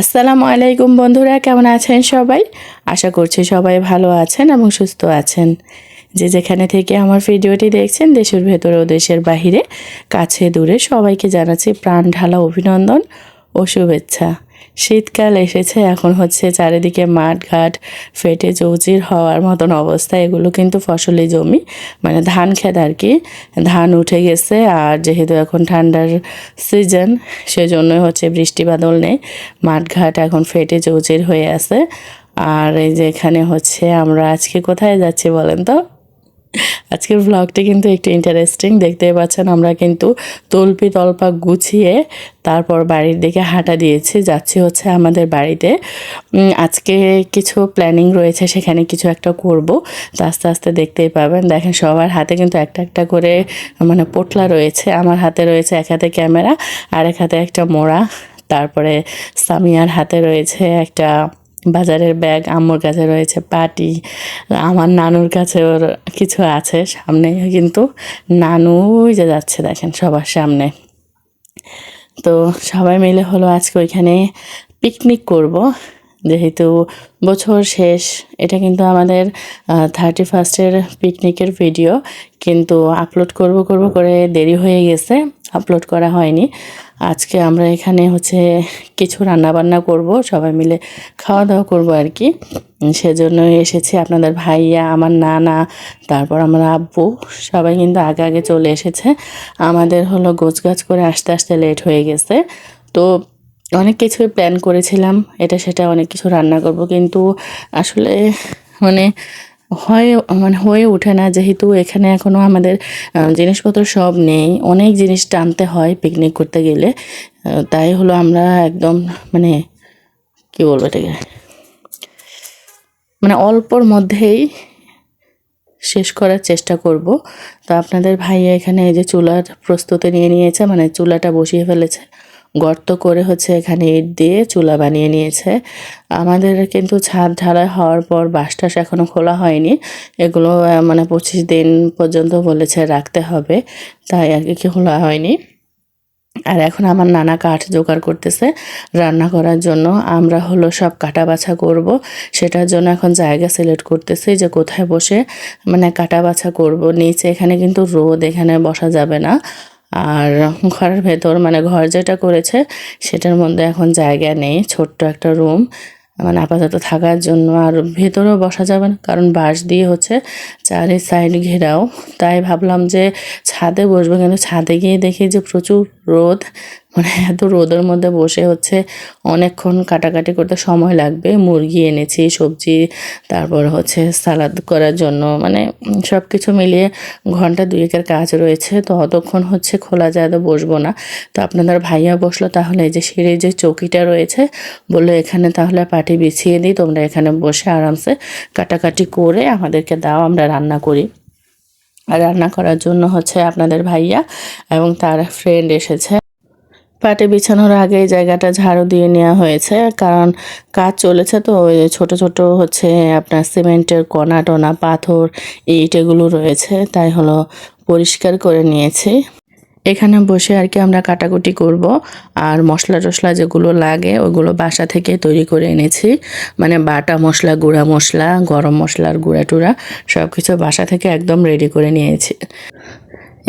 আসসালামু আলাইকুম বন্ধুরা, কেমন আছেন সবাই? আশা করছি সবাই ভালো আছেন এবং সুস্থ আছেন। যে যেখানে থেকে আমার ভিডিওটি দেখছেন, দেশের ভেতরে ও দেশের বাহিরে, কাছে দূরে সবাইকে জানাচ্ছি প্রাণ ঢালা অভিনন্দন ও শুভেচ্ছা। শীতকাল এসেছে, এখন হচ্ছে চারিদিকে মাঠ ঘাট ফেটে চৌচির হওয়ার মতন অবস্থা। এগুলো কিন্তু ফসলি জমি মানে ধান খেত আর কি। ধান উঠে গেছে, আর যেহেতু এখন ঠান্ডার সিজন, সেজন্যই হচ্ছে বৃষ্টি বাদল নেই। মাঠ ঘাট এখন ফেটে চৌচির হয়ে আছে। আর এই যে এখানে হচ্ছে আমরা আজকে কোথায় যাচ্ছি বলেন তো? আজকের ব্লগটি কিন্তু একটু ইন্টারেস্টিং দেখতে পাচ্ছেন, আমরা কিন্তু তলপি তলপা গুছিয়ে তারপর বাড়ির দিকে হাঁটা দিয়েছি, যাচ্ছি হচ্ছে আমাদের বাড়িতে। আজকে কিছু প্ল্যানিং রয়েছে, সেখানে কিছু একটা করব। তো আস্তে আস্তে দেখতেই পাবেন। দেখেন, সবার হাতে কিন্তু একটা একটা করে মানে পোটলা রয়েছে। আমার হাতে রয়েছে এক হাতে ক্যামেরা আর এক হাতে একটা মোড়া। তারপরে সামিয়ার হাতে রয়েছে একটা বাজারের ব্যাগ, আম্মুর কাছে রয়েছে পাটি আমার নানুর কাছে ওর কিছু আছে সামনে, কিন্তু নানু ওই যে যাচ্ছে দেখেন সবার সামনে। তো সবাই মিলে হলো আজকে ওইখানে পিকনিক করব, যেহেতু বছর শেষ, এটা কিন্তু আমাদের থার্টি ফার্স্টের পিকনিকের ভিডিও কিন্তু আপলোড করব করব করে দেরি হয়ে গেছে। আপলোড করা হয়নি। আজকে আমরা এখানে হচ্ছে কিছু রান্না বান্না করব, সবাই মিলে খাওয়া দাওয়া করব আর কি সেজন্যই এসেছি আপনাদের ভাইয়া, আমার নানা, তারপর আমার আব্বু, সবাই কিন্তু আগে আগে চলে এসেছে। আমাদের হলো গোছগাছ করে আসতে আসতে লেট হয়ে গেছে। তো অনেক কিছুই প্ল্যান করেছিলাম, এটা সেটা অনেক কিছু রান্না করব, কিন্তু আসলে মানে হয় মানে হয়ে ওঠে না, যেহেতু এখানে এখনও আমাদের জিনিসপত্র সব নেই। অনেক জিনিস টানতে হয় পিকনিক করতে গেলে। তাই হলো আমরা একদম মানে কি বলব এটাকে? মানে অল্পর মধ্যেই শেষ করার চেষ্টা করব। তো আপনাদের ভাইয়া এখানে এই যে চুলার প্রস্তুতি নিয়ে নিয়েছে মানে চুলাটা বসিয়ে ফেলেছে। গর্ত করে হচ্ছে এখানে ইট দিয়ে চুলা বানিয়ে নিয়েছে। আমাদের কিন্তু ছাদ ঢালাই হওয়ার পর বাসটাস এখনও খোলা হয়নি। এগুলো মানে পঁচিশ দিন পর্যন্ত বলেছে রাখতে হবে, তাই আর কি খোলা হয়নি। আর এখন আমার নানা কাঠ জোগাড় করতেছে রান্না করার জন্য। আমরা হলো সব কাটা বাছা করব। সেটার জন্য এখন জায়গা সিলেক্ট করতেছি যে কোথায় বসে মানে কাটা বাছা করব। নিচে এখানে কিন্তু রোদ, এখানে বসা যাবে না। আর ঘরের ভেতর মানে ঘর যেটা করেছে, সেটার মধ্যে এখন জায়গা নেই, ছোট্ট একটা রুম। মানে আপাতত থাকার জন্য আর ভেতরেও বসা যাবে না, কারণ বাঁশ দিয়ে হচ্ছে চারি সাইড ঘেরাও। তাই ভাবলাম যে ছাদে বসবো, কিন্তু ছাদে গিয়ে দেখি যে প্রচুর রোদ। মানে এত রোদের মধ্যে বসে হচ্ছে অনেকক্ষণ কাটাকাটি করতে সময় লাগবে। মুরগি এনেছি, সবজি, তারপর হচ্ছে সালাদ করার জন্য। মানে সব কিছু মিলিয়ে ঘণ্টা দুয়েকের কাজ রয়েছে। তো অতক্ষণ হচ্ছে খোলা জায়গা বসবো না। তো আপনাদের ভাইয়া বসল তাহলে এই যে সিঁড়ির যে চৌকিটা রয়েছে, বলল এখানে তাহলে পাটি বিছিয়ে দিই, তোমরা এখানে বসে আরামসে কাটাকাটি করে আমাদেরকে দাও, আমরা রান্না করি। আর রান্না করার জন্য হচ্ছে আপনাদের ভাইয়া এবং তার ফ্রেন্ড এসেছে। পাটে বিছানোর আগে জায়গাটা ঝাড়ু দিয়ে নেওয়া হয়েছে, কারণ কাজ চলেছে তো, ওই ছোট ছোট হচ্ছে আপনার সিমেন্টের কণা টনা, পাথর, ইট এগুলো রয়েছে, তাই হলো পরিষ্কার করে নিয়েছি। এখানে বসে আর কি আমরা কাটাকুটি করব, আর মশলা টশলা যেগুলো লাগে ওইগুলো বাসা থেকে তৈরি করে এনেছি মানে বাটা মশলা, গুঁড়া মশলা, গরম মশলার গুঁড়া টুড়া সব কিছু বাসা থেকে একদম রেডি করে নিয়েছি।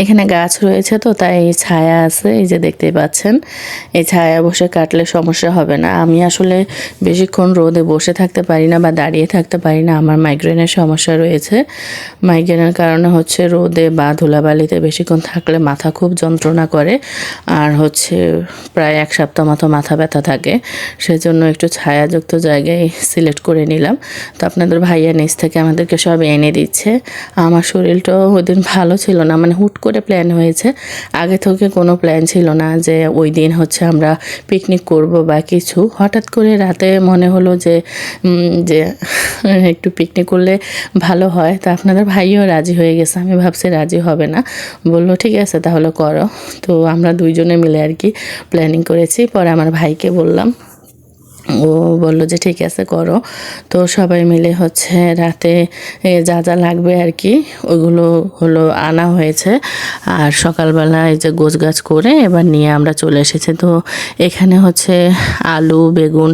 এখানে গাছ রয়েছে তো, তাই এই ছায়া আছে, এই যে দেখতেই পাচ্ছেন। এই ছায়া বসে কাটলে সমস্যা হবে না। আমি আসলে বেশিক্ষণ রোদে বসে থাকতে পারি না বা দাঁড়িয়ে থাকতে পারি না, আমার মাইগ্রেনের সমস্যা রয়েছে। মাইগ্রেনের কারণে হচ্ছে রোদে বা ধুলাবালিতে বেশিক্ষণ থাকলে মাথা খুব যন্ত্রণা করে, আর হচ্ছে প্রায় এক সপ্তাহ মতো মাথা ব্যথা থাকে। সেজন্য একটু ছায়াযুক্ত জায়গায় সিলেক্ট করে নিলাম। তো আপনাদের ভাইয়া নিচ থেকে আমাদেরকে সব এনে দিচ্ছে। আমার শরীরটাও ওই দিন ভালো ছিল না মানে হুট করে প্ল্যান হয়েছে। আগে থেকে কোনো প্ল্যান ছিল না যে ওই দিন হচ্ছে আমরা পিকনিক করব বা কিছু। হঠাৎ করে রাতে মনে হলো যে যে একটু পিকনিক করলে ভালো হয়। তা আপনাদের ভাইও রাজি হয়ে গেছে। আমি ভাবছি রাজি হবে না। বলল, ঠিক আছে, তাহলে করো। তো আমরা দুইজনে মিলে আর কি প্ল্যানিং করেছি। পরে আমার ভাইকে বললাম ও বলল যে, ঠিক আছে, করো। তো সবাই মিলে হচ্ছে রাতে যা যা লাগবে আর কি ওগুলো হলো আনা হয়েছে। আর সকালবেলা এই যে গোছ গাছ করে এবার নিয়ে আমরা চলে এসেছি। তো এখানে হচ্ছে আলু, বেগুন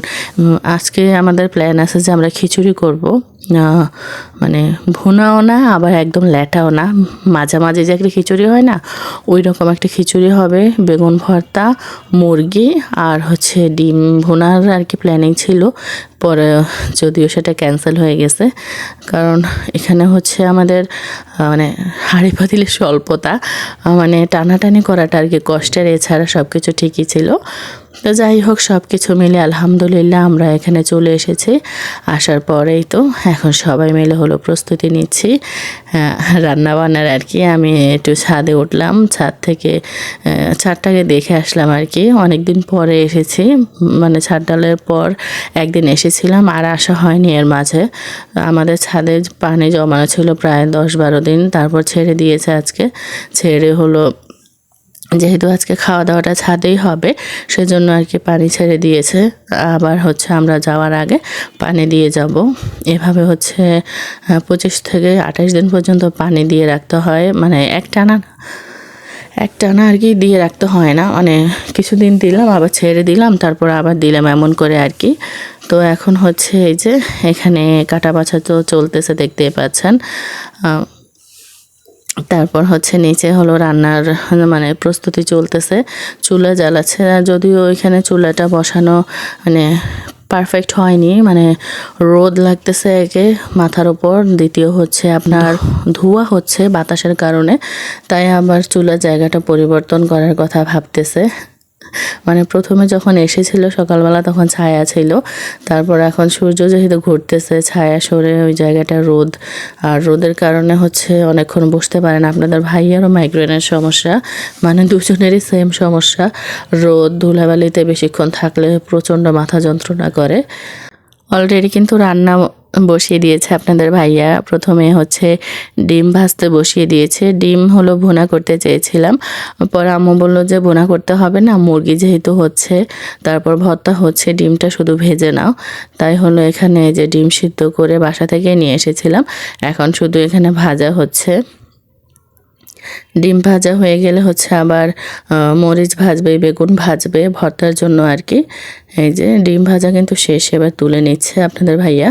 আজকে আমাদের প্ল্যান আছে যে আমরা খিচুড়ি করব। মানে ভুনাও না, আবার একদম ল্যাটাও না। মাঝামাঝি যে একটা খিচুড়ি হয় না ওই রকম একটা খিচুড়ি হবে, বেগুন ভর্তা, মুরগি আর হচ্ছে ডিম। ভুনার আর কি প্ল্যানিং ছিল, পরে যদিও সেটা ক্যান্সেল হয়ে গেছে, কারণ এখানে হচ্ছে আমাদের মানে হাঁড়ি পাতিলের স্বল্পতা মানে টানাটানি করাটা আর কি কষ্টের, এছাড়া সব কিছু ঠিকই ছিল। তো যাই হোক সব কিছু মিলে আলহামদুলিল্লাহ আমরা এখানে চলে এসেছি। আসার পরেই তো এখন সবাই মিলে হলো প্রস্তুতি নিচ্ছি। রান্না বান্নার আর কি। আমি একটু ছাদে উঠলাম, ছাদ থেকে ছাদটাকে দেখে আসলাম আর কি। অনেক দিন পরে এসেছি মানে ছাদ ডালের পর একদিন এসেছিলাম, আর আসা হয়নি এর মাঝে। আমাদের ছাদে পানি জমানো ছিল প্রায় দশ বারো দিন, তারপর ছেড়ে দিয়েছে আজকে। ছেড়ে হলো যেহেতু আজকে খাওয়া দাওয়াটা ছাদেই হবে সেজন্য আর কি পানি ছেড়ে দিয়েছে। আবার হচ্ছে আমরা যাওয়ার আগে পানি দিয়ে যাব। এভাবে হচ্ছে পঁচিশ থেকে আঠাশ দিন পর্যন্ত পানি দিয়ে রাখতে হয়। মানে এক টানা না, এক টানা আর কি দিয়ে রাখতে হয় না। মানে কিছুদিন দিলাম আবার ছেড়ে দিলাম তারপর আবার দিলাম এমন করে আর কি। তো এখন হচ্ছে এই যে এখানে কাটা বাছা তো চলতেছে দেখতেই পাচ্ছেন। তারপর হচ্ছে নিচে হলো রান্নার মানে প্রস্তুতি চলতেছে। চুলা জ্বালাচ্ছে যদিও ওইখানে চুলাটা বসানো মানে পারফেক্ট হয়নি মানে রোদ লাগতেছে একে মাথার ওপর দ্বিতীয় হচ্ছে আপনার ধোয়া হচ্ছে বাতাসের কারণে, তাই আবার চুলার জায়গাটা পরিবর্তন করার কথা ভাবতেছে। মানে প্রথমে যখন এসেছিল, সকালবেলা তখন ছায়া ছিল। তারপর এখন সূর্য যেহেতু ঘুরতেছে, ছায়া সরে ওই জায়গাটা রোদ। আর রোদের কারণে হচ্ছে অনেকক্ষণ বসতে পারেন আপনাদের ভাইয়ারও মাইগ্রেনের সমস্যা মানে দুজনেরই সেম সমস্যা। রোদ, ধুলাবালিতে বেশিক্ষণ থাকলে প্রচণ্ড মাথা যন্ত্রণা করে। অলরেডি কিন্তু রান্না বসিয়ে দিয়েছে আপনাদের ভাইয়া। প্রথমে হচ্ছে ডিম ভাজতে বসিয়ে দিয়েছে। ডিম হলো ভুনা করতে চেয়েছিলাম। পরে আম্মু বলল যে, ভুনা করতে হবে না, মুরগি যেহেতু হচ্ছে, তারপর ভর্তা হচ্ছে, ডিমটা শুধু ভেজে নাও। তাই হলো এখানে যে ডিম সিদ্ধ করে বাসা থেকে নিয়ে এসেছিলাম। এখন শুধু এখানে ভাজা হচ্ছে। ডিম ভাজা হয়ে গেলে হচ্ছে আবার মরিচ ভাজবে, বেগুন ভাজবে, ভর্তার জন্য আর কি। এই যে ডিম ভাজা কিন্তু শেষ, এবার তুলে নিচ্ছে আপনাদের ভাইয়া।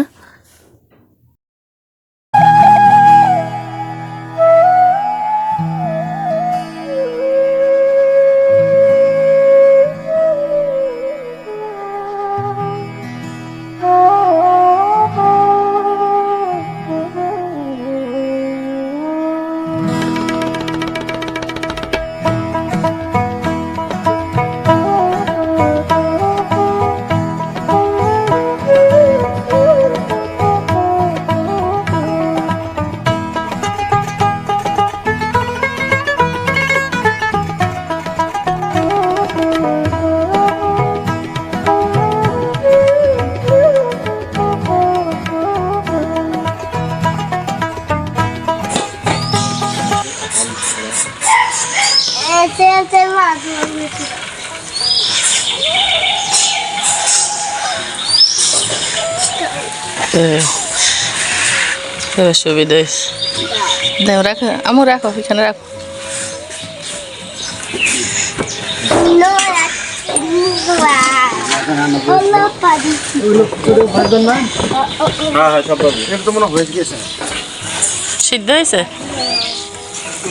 Bonito. এবার সুবিধা দাও রাখো আমু রাখো এখানে রাখো। সিদ্ধ হয়েছে?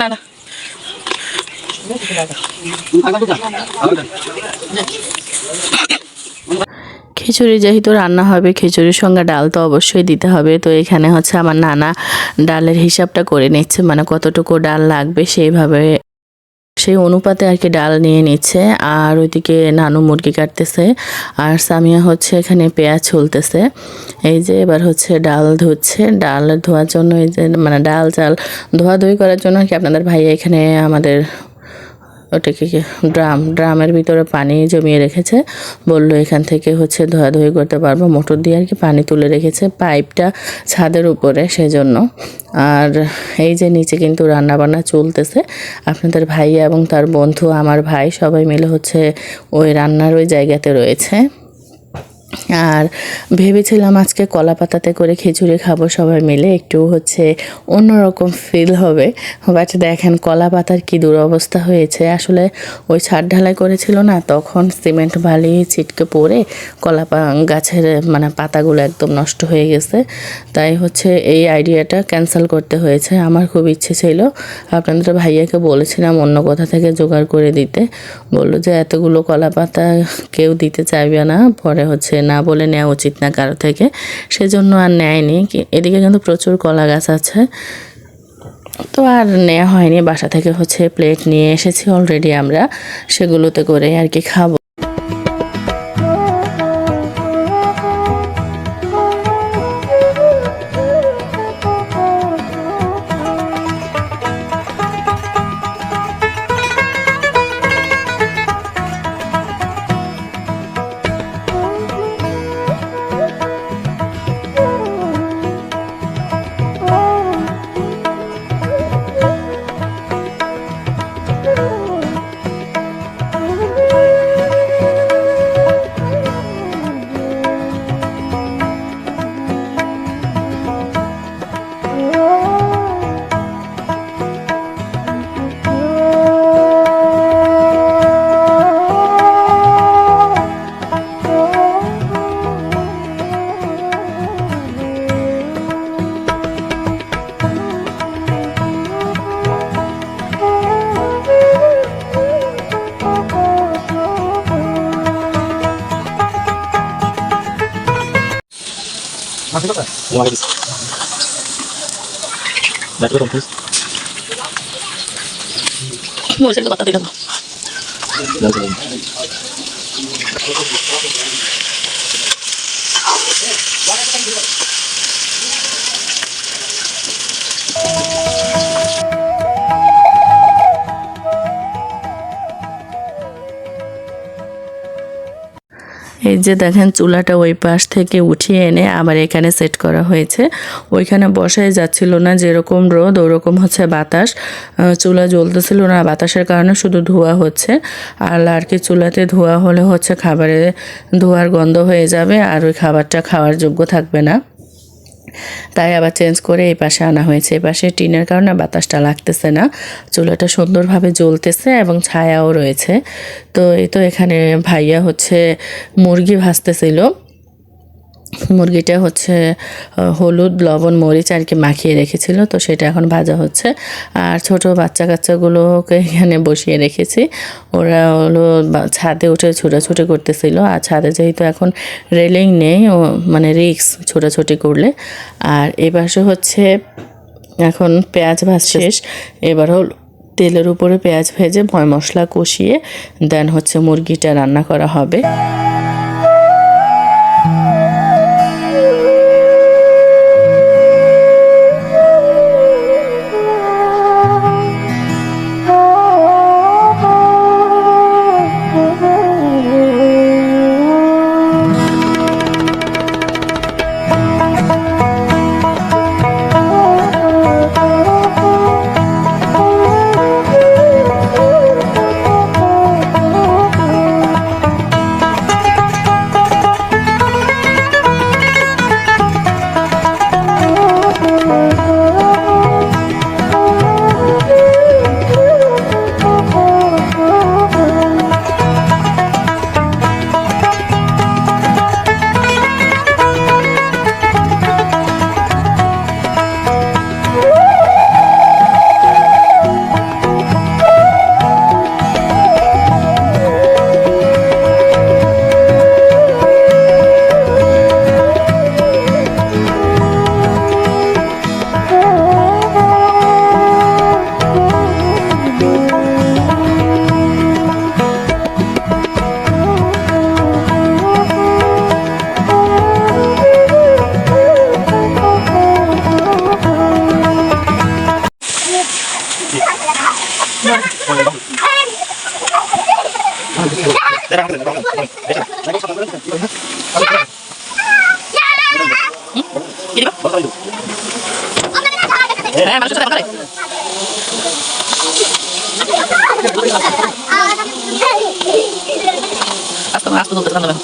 না. খিচুড়ি যেহেতু রান্না হবে খিচুড়ির সঙ্গে ডাল তো অবশ্যই দিতে হবে। তো এখানে হচ্ছে আমার নানা ডালের হিসাবটা করে নিচ্ছে মানে কতটুকু ডাল লাগবে সেইভাবে সেই অনুপাতে আর কি ডাল নিয়ে নিচ্ছে, আর ওইদিকে নানু মুরগি কাটতেছে, আর সামিয়া হচ্ছে এখানে পেঁয়াজ ছুলতেছে। এই যে এবার হচ্ছে ডাল ধুচ্ছে, ডাল ধোয়ার জন্য এই যে মানে ডাল চাল ধোয়াধুয়ি করার জন্য আর কি আপনাদের ভাইয়া এখানে আমাদের ওটাকে কি, ড্রাম, ড্রামের ভিতরে পানি জমিয়ে রেখেছে। বলল, এখান থেকে হচ্ছে ধোয়াধুয়ি করতে পারব। মোটর দিয়ে আর কি পানি তুলে রেখেছে পাইপটা ছাদের উপরে সেজন্য। আর এই যে নিচে কিন্তু রান্নাবান্না চলতেছে। আপনাদের ভাইয়া এবং তার বন্ধু, আমার ভাই সবাই মিলে হচ্ছে ওই রান্নার ওই জায়গাতে রয়েছে। আর ভেবেছিলাম আজকে কলা পাতাতে করে খিচুড়ি খাব সবাই মিলে, একটু হচ্ছে অন্যরকম ফিল হবে। বাট দেখেন কলা পাতার কী দুরবস্থা হয়েছে। আসলে ওই ছাদ ঢালাই করেছিল না, তখন সিমেন্ট বালি ছিটকে পড়ে কলা গাছের মানে পাতাগুলো একদম নষ্ট হয়ে গেছে। তাই হচ্ছে এই আইডিয়াটা ক্যান্সেল করতে হয়েছে। আমার খুব ইচ্ছে ছিল, আপনাদের ভাইয়াকে বলেছিলাম অন্য কোথা থেকে জোগাড় করে দিতে। বলল যে, এতগুলো কলা পাতা কেউ দিতে চাইবে না। পরে হচ্ছে না বলে নেওয়া উচিত না কারও থেকে। সেজন্য আর নেয়নি। এদিকে কিন্তু প্রচুর কলা গাছ আছে। তো আর নেওয়া হয়নি। বাসা থেকে হচ্ছে প্লেট নিয়ে এসেছি অলরেডি আমরা। সেগুলোতে করে আর কি খাব। তোমাকে দিচ্ছি কথা দিলাম এই যে দেখেন চুলাটা ওই পাশ থেকে উঠিয়ে এনে আবার এখানে সেট করা হয়েছে। ওইখানে বসাই যাচ্ছিল না, যেরকম রোদ ওরকম হচ্ছে বাতাস। চুলা জ্বলতেছিল না, বাতাসের কারণে শুধু ধোয়া হচ্ছে। আর আর কি চুলাতে ধোয়া হলে হচ্ছে খাবারে ধোয়ার গন্ধ হয়ে যাবে আর ওই খাবারটা খাওয়ার যোগ্য থাকবে না। তাই আবার চেঞ্জ করে এই পাশে আনা হয়েছে। এই পাশে টিনের কারণে বাতাসটা লাগতেছে না। চুলাটা সুন্দরভাবে জ্বলতেছে এবং ছায়াও রয়েছে। তো এই তো এখানে ভাইয়া হচ্ছে মুরগি ভাজতেছিল। মুরগিটা হচ্ছে হলুদ লবণ মরিচ আর কি মাখিয়ে রেখেছিল তো সেটা এখন ভাজা হচ্ছে। আর ছোট বাচ্চা কাচ্চাগুলোকে এখানে বসিয়ে রেখেছি। ওরা হলো ছাদে উঠে ছোটাছুটি করতেছিল। আর ছাদে যেহেতু এখন রেলিং নেই ও মানে রিক্স ছোটাছুটি করলে। আর এ পাশে হচ্ছে এখন পেঁয়াজ ভাজ শেষ। এবার হল তেলের উপরে পেঁয়াজ ভেজে ময় মশলা কষিয়ে দেন হচ্ছে মুরগিটা রান্না করা হবে। হ্যাঁ মানুষের সাথে কথা আস্তে আস্তে চলতে কান্দা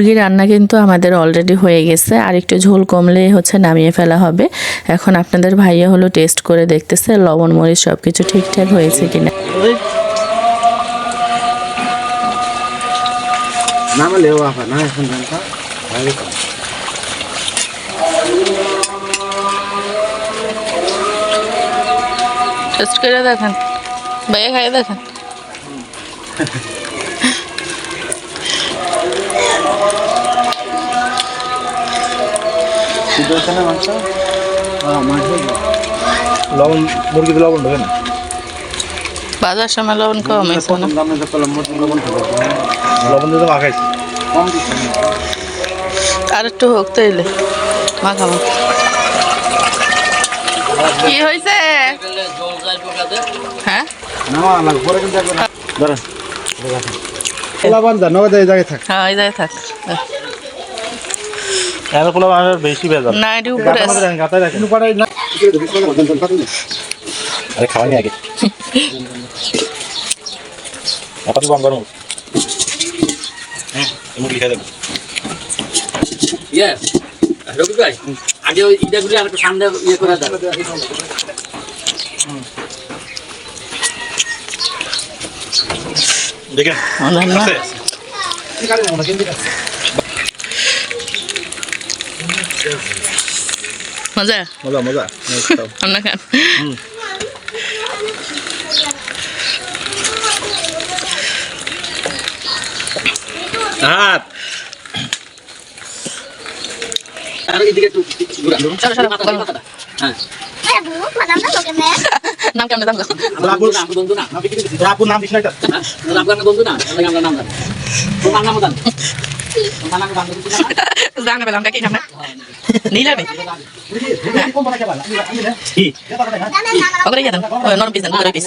মুরগি রান্না কিন্তু আমাদের অলরেডি হয়ে গেছে। আর একটু ঝোল কমলে হচ্ছে নামিয়ে ফেলা হবে। এখন আপনাদের ভাইয়া হলো টেস্ট করে দেখতেছে লবণ মরিচ সব কিছু ঠিকঠাক হয়েছে কিনা। টেস্ট করে দেখেন। ভাইয়া খাইয়ে দেখেন। সিদ্ধ হচ্ছে না মাংস লবণ মুরগিতে লবণ ঢোকে না? বাজার সময় লবণ কম হয়েছে না? তো লবণ ঢোকে। লবণ মাখাইছি কম আর একটু হোক তাইলে মাখাবো কি হয়েছে? হ্যাঁ? এই জায়গায় থাক। হ্যাঁ এই জায়গায় থাক। এর পোলা বান্ধার বেশি বেজার না এটি উপরে আছে। গাতায় রাখেন পরে না আরে খাওয়া নি আগে। আপাতত হ্যাঁ মুরগি খেয়ে দেবো। ইয়ে রবি ভাই আগে ওই ইটাগুলি আর সামনে ইয়ে করে দাও। দেখেন। আমার মজা? মজা মজা। অন্য খান হাত। আর এদিকে একটু ঘুরা। চলো, চলো, মাথা বলো। মাথাটা হ্যাঁ। নাম কেমন দাম আমরা বন্ধু না, আমরা বন্ধু না। আপুর নাম দিস না এটা হ্যাঁ? আমরা আপনার বন্ধু না তাহলে আমরা নাম জানি। তোমার নাম জানি। তোমার নাম জানি? পেলাম ওগুলো ইয়ে দাম নরম পিস নরম পিস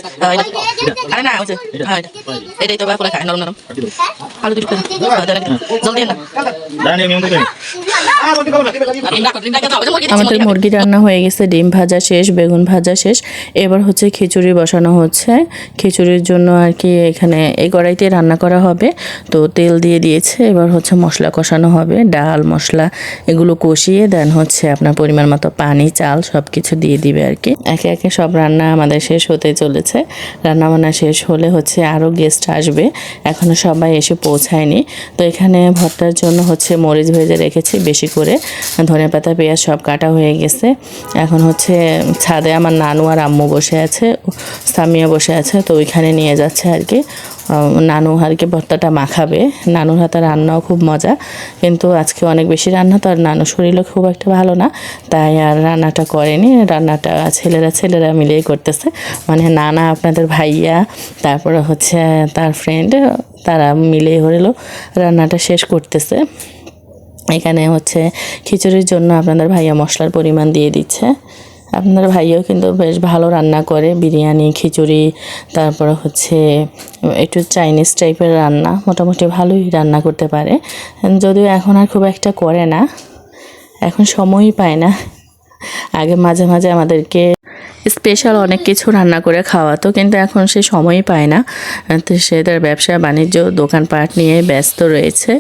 আরে না ওই হ্যাঁ এটাই তো বাপুরা খায় নরম নরম। আলু দুটো জলদি না। আমাদের মুরগি রান্না হয়ে গেছে ডিম ভাজা শেষ বেগুন ভাজা শেষ। এবার হচ্ছে খিচুড়ি বসানো হচ্ছে। খিচুড়ির জন্য আর কি এখানে এই কড়াইতে রান্না করা হবে। তো তেল দিয়ে দিয়েছে এবার হচ্ছে মশলা কষানো হবে ডাল মশলা এগুলো কষিয়ে দেন হচ্ছে আপনার পরিমাণ মতো পানি, চাল সব কিছু দিয়ে দিবে আর কি। একে একে সব রান্না আমাদের শেষ হতে চলেছে। রান্না বান্না শেষ হলে হচ্ছে আরও গেস্ট আসবে। এখনও সবাই এসে পৌঁছায়নি। তো এখানে ভর্তার জন্য হচ্ছে মরিচ ভেজে রেখেছি বেশি করে। ধনে পাতা, পেঁয়াজ সব কাটা হয়ে গেছে। এখন হচ্ছে ছাদে আমার নানু আর আম্মু বসে আছে সামিয়া বসে আছে, তো ওইখানে নিয়ে যাচ্ছে আর কি। নানু আর কি ভর্তাটা মাখাবে। নানুর হাতে রান্নাও খুব মজা। কিন্তু আজকে অনেক বেশি রান্না, তো আর নানু শরীরও খুব একটা ভালো না। তাই আর রান্নাটা করেনি। রান্নাটা ছেলেরা ছেলেরা মিলেই করতেছে। মানে নানা আপনাদের ভাইয়া, তারপরে হচ্ছে তার ফ্রেন্ড তারা মিলেই হলো, রান্নাটা শেষ করতেছে। এখানে হচ্ছে খিচুড়ির জন্য আপনাদের ভাইয়া মশলার পরিমাণ দিয়ে দিচ্ছে। আপনাদের ভাইও কিন্তু বেশ ভালো রান্না করে, বিরিয়ানি, খিচুড়ি, তারপরে হচ্ছে একটু চাইনিজ টাইপের রান্না, মোটামুটি ভালোই রান্না করতে পারে। যদিও এখন আর খুব একটা করে না, এখন সময়ই পায় না। আগে মাঝে মাঝে আমাদেরকে স্পেশাল অনেক কিছু রান্না করে খাওয়াতো, কিন্তু এখন সে সময়ই পায় না। তো সে তার ব্যবসা, বাণিজ্য, দোকানপাট নিয়ে ব্যস্ত রয়েছে।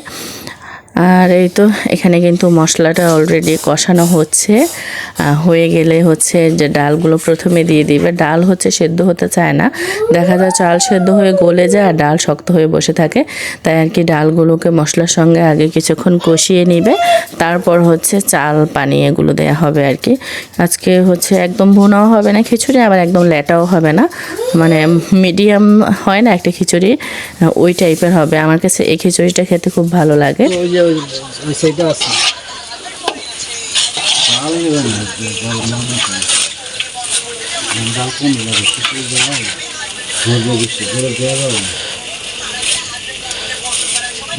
আর এই তো এখানে কিন্তু মশলাটা অলরেডি কষানো হচ্ছে। হয়ে গেলে হচ্ছে যে ডালগুলো প্রথমে দিয়ে দিবে। ডাল হচ্ছে সেদ্ধ হতে চায় না। দেখা যায় চাল সেদ্ধ হয়ে গলে যায় আর ডাল শক্ত হয়ে বসে থাকে। তাই আর কি ডালগুলোকে মশলার সঙ্গে আগে কিছুক্ষণ কষিয়ে নিবে। তারপর হচ্ছে চাল, পানি এগুলো দেওয়া হবে আর কি। আজকে হচ্ছে একদম ভুনাও হবে না খিচুড়ি, আবার একদম ল্যাটাও হবে না। মানে মিডিয়াম হয় না একটা খিচুড়ি ওই টাইপের হবে। আমার কাছে এই খিচুড়িটা খেতে খুব ভালো লাগে। ওই যে ওই সেইটা আছে। ডাল নেবে না ডাল না ডাল কম লাগে কিছু দেওয়া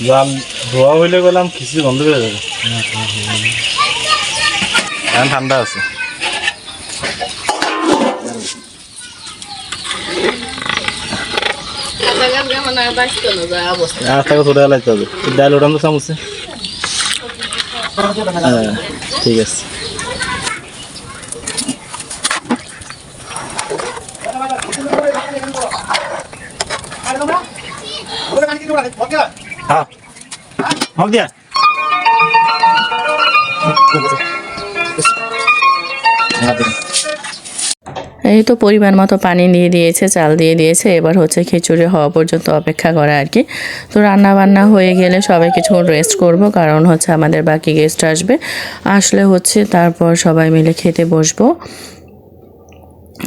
জাল ধোয়া হইলে গেলাম খিচুড়ি বন্ধ করে যাবে এখন ঠান্ডা আছে। আজ থেকে ছোট লাইতে হবে। ডাল ওঠান তো চামচে হ্যাঁ ঠিক আছে। হ্যাঁ। হোক দিয়া। এই তো পরিমাণ মতো পানি দিয়ে দিয়েছে, চাল দিয়ে দিয়েছে। এবার হচ্ছে খিচুড়ি হওয়া পর্যন্ত অপেক্ষা করা আর কি। তো রান্না বান্না হয়ে গেলে সবাই কিছু রেস্ট করব, কারণ হচ্ছে আমাদের বাকি গেস্ট আসবে। আসলে হচ্ছে তারপর সবাই মিলে খেতে বসবো।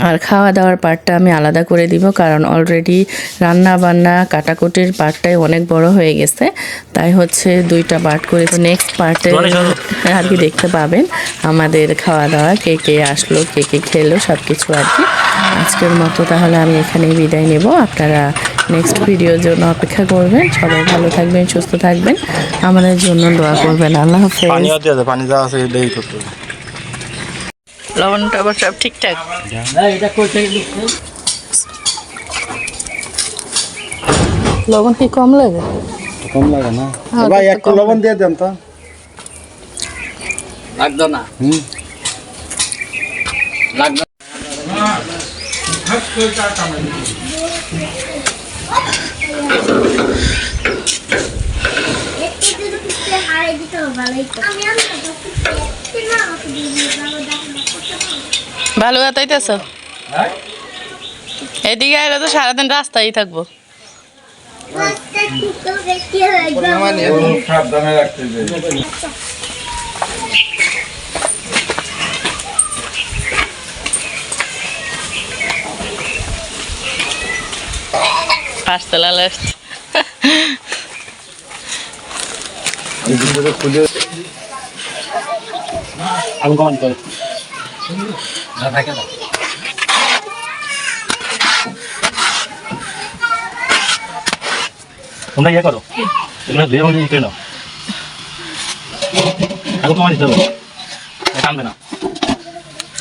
আর খাওয়া দাওয়ার পার্টটা আমি আলাদা করে দিব কারণ অলরেডি রান্না বান্না কাটাকুটির পার্টটাই অনেক বড় হয়ে গেছে। তাই হচ্ছে দুইটা পার্ট করে নেক্সট পার্টে আর কি দেখতে পাবেন। আমাদের খাওয়া দাওয়া কে কে আসলো কে কে খেলো সব কিছু আর কি। আজকের মতো তাহলে আমি এখানেই বিদায় নেব। আপনারা নেক্সট ভিডিওর জন্য অপেক্ষা করবেন। সবাই ভালো থাকবেন সুস্থ থাকবেন। আমাদের জন্য দোয়া করবেন। আল্লাহ হাফেজ। লবণটা আবার সব ঠিকঠাক। লবণ কি কম লাগে? কম লাগে না। ভাই একটু লবণ দিয়ে দেন তো। লাগতো না। হুম। লাগবে একটু যদি হারিয়ে দিতে হবে ভালোই আমি আমি না, তুই না আমাকে দিয়ে দিবি, ভালো যাতাইতেছ এদিকে আগে তো সারাদিন রাস্তায় থাকব। পাঁচতলা কমান করে। না থাকে না তোমরা ইয়ে করো। এগুলো ধুয়ে মধ্যে নিতে নাও। এখন কমান দিতে হবে। টানবে না।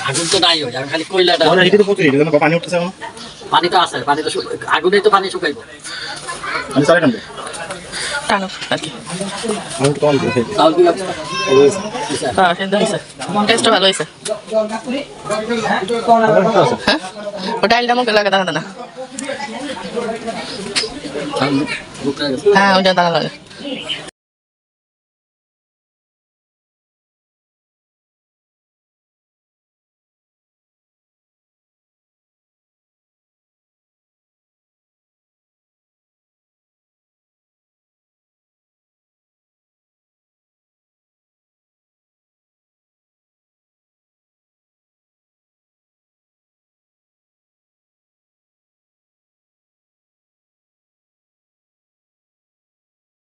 আগুন তো নাই আমি খালি কয়লাটা। এদিকে তো প্রচুর এটা পানি উঠতেছে পানি তো আছে পানি তো আগুনেই তো পানি শুকাইবো। মানে চালে টানবে। চাউল কি ব্যবস্থা? হ্যাঁ সেদ্ধ হয়েছে। টেস্টটা ভালো হয়েছে। হ্যাঁ? ও ডালটা মুখে লাগে দাঁড়া বুক হয়ে। হ্যাঁ ওইটা দাঁড়া লাগে।